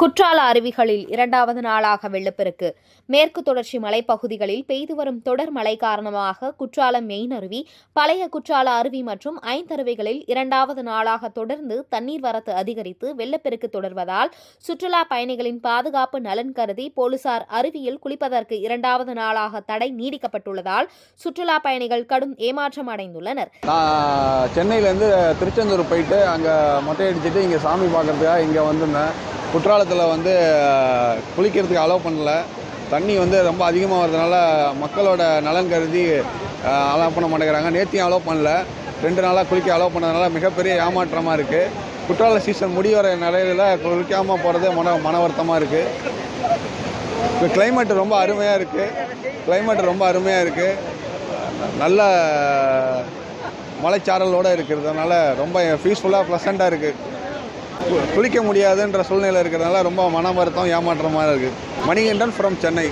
குற்றால அருவிகளில் இரண்டாவது நாளாக வெள்ளப்பெருக்கு. மேற்கு தொடர்ச்சி மலைப்பகுதிகளில் பெய்து வரும் தொடர் மழை காரணமாக குற்றாலம் மெயின் அருவி பழைய குற்றால அருவி மற்றும் ஐந்தருவிகளில் இரண்டாவது நாளாக தொடர்ந்து தண்ணீர் வரத்து அதிகரித்து வெள்ளப்பெருக்கு தொடர்வதால் சுற்றுலா பயணிகளின் பாதுகாப்பு நலன் கருதி போலீசார் அருவியில் குளிப்பதற்கு இரண்டாவது நாளாக தடை நீடிக்கப்பட்டுள்ளதால் சுற்றுலா பயணிகள் கடும் ஏமாற்றம் அடைந்துள்ளனர். நான் சென்னையிலேருந்து திருச்செந்தூர் போயிட்டு அங்கே மொட்டை அடிச்சுட்டு இங்கே சாமி பார்க்கறதுக்காக இங்கே வந்திருந்தேன். குற்றாலத்தில் வந்து குளிக்கிறதுக்கு அலோவ் பண்ணல. தண்ணி வந்து ரொம்ப அதிகமாக வர்றதுனால மக்களோட நலன் கருதி அலோவ் பண்ண மாட்டேங்கிறாங்க. நேற்றையும் அலோவ் பண்ணல. ரெண்டு நாளாக குளிக்க அலோவ் பண்ணதுனால மிகப்பெரிய ஏமாற்றமாக இருக்குது குற்றால சீசன் முடிவர நிலையில் குளிக்காமல் போகிறது மன மன வருத்தமாக இருக்குது இப்போ கிளைமேட் ரொம்ப அருமையாக இருக்குது கிளைமேட் ரொம்ப அருமையாக இருக்குது நல்ல மலைச்சாரலோடு இருக்கிறதுனால ரொம்ப பீஸ்ஃபுல்லாக ப்ளசண்ட்டாக இருக்குது குளிக்க முடியாதுன்ற சூழ்நிலை இருக்கிறதுனால ரொம்ப மன வருத்தம் ஏமாற்றமாக இருக்குது மணிகண்டன் ஃப்ரம் சென்னை